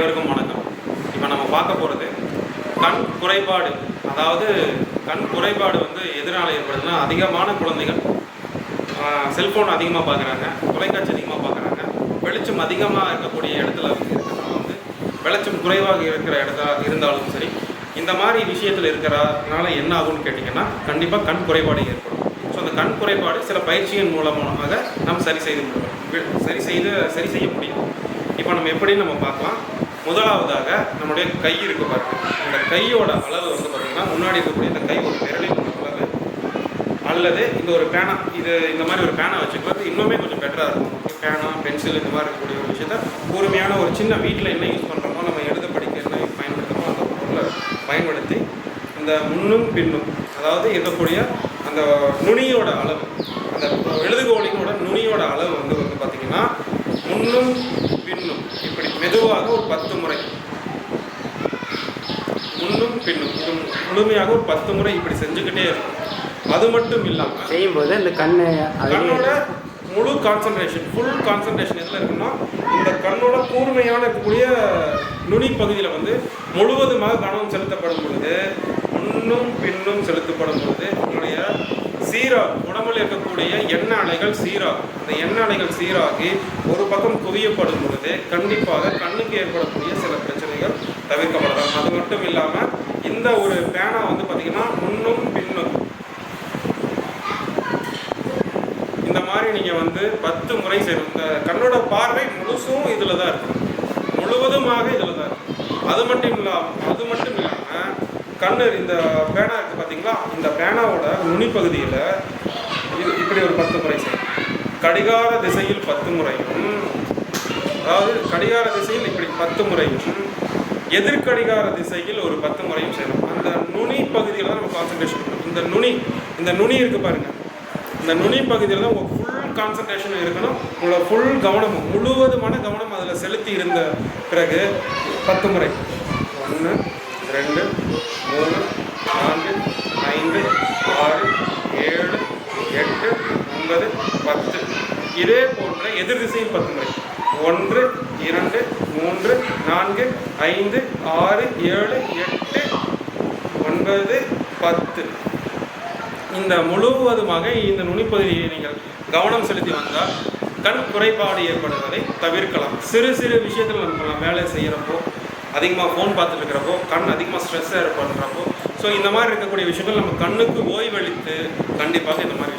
அனைவருக்கும் வணக்கம். இப்போ நம்ம பார்க்க போகிறது கண் குறைபாடு. அதாவது கண் குறைபாடு வந்து எதனால் ஏற்படுதுன்னா அதிகமான குழந்தைகள் செல்ஃபோன் அதிகமாக பார்க்குறாங்க தொலைக்காட்சி அதிகமாக பார்க்குறாங்க வெளிச்சம் அதிகமாக இருக்கக்கூடிய இடத்துல வந்து இருக்கிறனால வந்து வெளிச்சம் குறைவாக இருக்கிற இடத்துல இருந்தாலும் சரி இந்த மாதிரி விஷயத்தில் இருக்கிறதுனால என்ன ஆகும்னு கேட்டிங்கன்னா கண்டிப்பாக கண் குறைபாடு ஏற்படும். ஸோ அந்த கண் குறைபாடு சில பயிற்சியின் மூலமாக நம்ம சரி செய்து முடியும். வி- சரி செய்து சரி செய்ய முடியும். இப்போ நம்ம எப்படி நம்ம பார்க்கலாம். முதலாவதாக நம்முடைய கை இருக்க பாருங்க. இந்த கையோட அளவு வந்து பார்த்தீங்கன்னா முன்னாடி இருக்கக்கூடிய இந்த கை ஒரு விரலின் அளவு அல்லது இந்த ஒரு பேனா இது இந்த மாதிரி ஒரு பேனா வச்சுக்கிறது இன்னுமே கொஞ்சம் பெட்டராக இருக்கும். பேனா பென்சில் இந்த மாதிரி இருக்கக்கூடிய ஒரு விஷயத்த கூர்மையான ஒரு சின்ன வீட்டில் என்ன யூஸ் பண்ணுறோமோ நம்ம எழுத படிக்க என்ன பயன்படுத்துகிறோமோ அந்த பொருளை பயன்படுத்தி இந்த முன்னும் பின்னும் அதாவது இருக்கக்கூடிய அந்த நுனியோட அளவு அந்த எழுதுகோலினோட நுனியோட அளவு வந்து வந்து பார்த்தீங்கன்னா முன்னும் பின்னும் இப்படி ஒரு பத்து முறை. முன்னும் பின்னும் இது முழுமையாக ஒரு பத்து முறை இப்படி செஞ்சுக்கிட்டே இருக்கும். அது மட்டும் இல்லாமல் செய்யும்போது அந்த கண்ணு கண்ணோட முழு கான்சன்ட்ரேஷன் ஃபுல் கான்சன்ட்ரேஷன் எதில் இருக்குன்னா இந்த கண்ணோட கூர்மையான இருக்கக்கூடிய நுனி பகுதியில் வந்து முழுவதுமாக கவனம் செலுத்தப்படும் பொழுது முன்னும் பின்னும் செலுத்தப்படும் பொழுது உங்களுடைய சீரா உடம்பில் இருக்கக்கூடிய எண்ண அலைகள் சீராகும் அந்த எண்ண அலைகள் சீராகி ஒரு பக்கம் குவியப்படும் பொழுது கண்டிப்பாக கண்ணுக்கு ஏற்படக்கூடிய சில பிரச்சனைகள் தவிர்க்கப்படலாம். அது மட்டும் இல்லாமல் இந்த ஒரு பேனா வந்து பார்த்திங்கன்னா முன்னும் பின்னும். இந்த மாதிரி நீங்கள் வந்து பத்து முறை செய்யணும் இந்த கண்ணோட பார்வை முழுசும் இதில் தான் இருக்கும். முழுவதுமாக இதில் தான் இருக்கும். அது மட்டும் இல்லாமல் அது மட்டும் இல்லாமல் கண்ணு இந்த பேனா இருக்குது பார்த்தீங்களா இந்த பேனாவோட நுனிப்பகுதியில் இது இப்படி ஒரு பத்து முறை செய்யும் கடிகார திசையில் பத்து முறையும். அதாவது கடிகார திசையில் இப்படி பத்து முறையும். எதிர்கடிகார திசையில் ஒரு பத்து முறையும் செய்யணும். அந்த நுனி பகுதியில் தான் நம்ம கான்சன்ட்ரேஷன் பண்ணணும் இந்த நுனி இந்த நுனி இருக்குது பாருங்கள் இந்த நுனி பகுதியில் தான் உங்கள் ஃபுல் கான்சன்ட்ரேஷன் இருக்கணும். உங்களோட ஃபுல் கவனமும் முழுவதுமான கவனம் அதில் செலுத்தி இருந்த பிறகு பத்து முறை ஒன்று ரெண்டு மூணு நான்கு ஐந்து ஆறு ஏழு எட்டு ஒன்பது பத்து இதே போன்ற எதிர் திசையில் பத்து முறை. ஒன்று இரண்டு மூன்று நான்கு ஐந்து ஆறு ஏழு எட்டு ஒன்பது பத்து. இந்த முழுவதுமாக இந்த நுனிப்பகுதியை நீங்கள் கவனம் செலுத்தி வந்தால் கண் குறைபாடு ஏற்படுவதை தவிர்க்கலாம். சிறு சிறு விஷயத்தில் நம்ம வேலை செய்கிறப்போ அதிகமாக ஃபோன் பார்த்துட்டு இருக்கிறப்போ கண் அதிகமாக ஸ்ட்ரெஸ்ஸாக பண்ணுறப்போ ஸோ இந்த மாதிரி இருக்கக்கூடிய விஷயங்கள் நம்ம கண்ணுக்கு ஓய்வளித்து கண்டிப்பாக இந்த மாதிரி